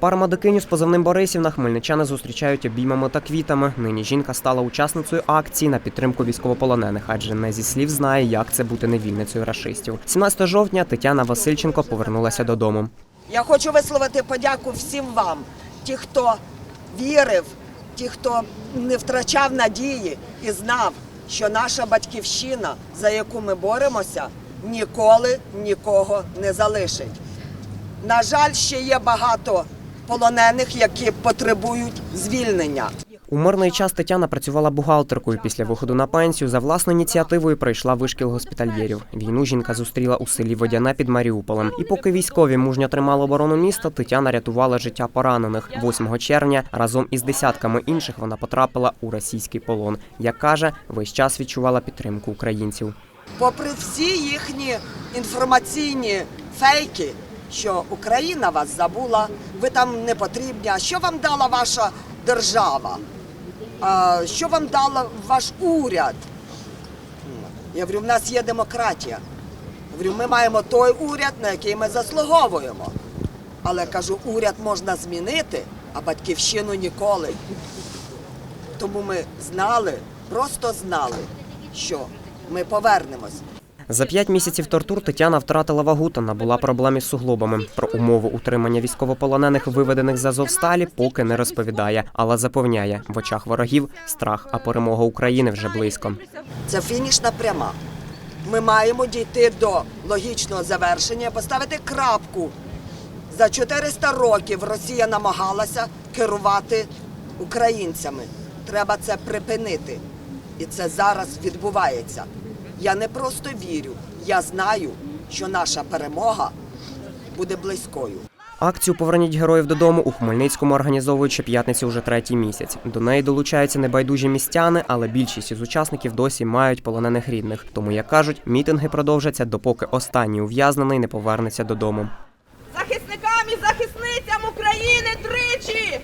Парамедикиню з позивним Борисівна хмельничани зустрічають обіймами та квітами. Нині жінка стала учасницею акції на підтримку військовополонених, адже не зі слів знає, як це бути невільницею рашистів. 17 жовтня Тетяна Васильченко повернулася додому. Я хочу висловити подяку всім вам, ті, хто вірив, ті, хто не втрачав надії і знав, що наша батьківщина, за яку ми боремося, ніколи нікого не залишить. На жаль, ще є багато полонених, які потребують звільнення. У мирний час Тетяна працювала бухгалтеркою. Після виходу на пенсію за власною ініціативою пройшла вишкіл госпітальєрів. Війну жінка зустріла у селі Водяне під Маріуполем. І поки військові мужньо тримали оборону міста, Тетяна рятувала життя поранених. 8 червня разом із десятками інших вона потрапила у російський полон. Як каже, весь час відчувала підтримку українців. Попри всі їхні інформаційні фейки, що Україна вас забула, ви там не потрібні. А що вам дала ваша держава? А, що вам дала ваш уряд? Я говорю, в нас є демократія. Говорю, ми маємо той уряд, на який ми заслуговуємо. Але кажу, уряд можна змінити, а батьківщину ніколи. Тому ми знали, просто знали, що ми повернемось. За п'ять місяців тортур Тетяна втратила вагу та набула проблем із суглобами. Про умови утримання військовополонених, виведених з Азовсталі, поки не розповідає, але запевняє в очах ворогів страх, а перемога України вже близько. Це фінішна пряма. Ми маємо дійти до логічного завершення, поставити крапку. За 400 років Росія намагалася керувати українцями. Треба це припинити. І це зараз відбувається. Я не просто вірю, я знаю, що наша перемога буде близькою. Акцію Поверніть героїв додому у Хмельницькому організовують щоп'ятниці уже третій місяць. До неї долучаються небайдужі містяни, але більшість із учасників досі мають полонених рідних. Тому, як кажуть, мітинги продовжаться, допоки останній ув'язнений не повернеться додому. захисникам і захисницям України тричі!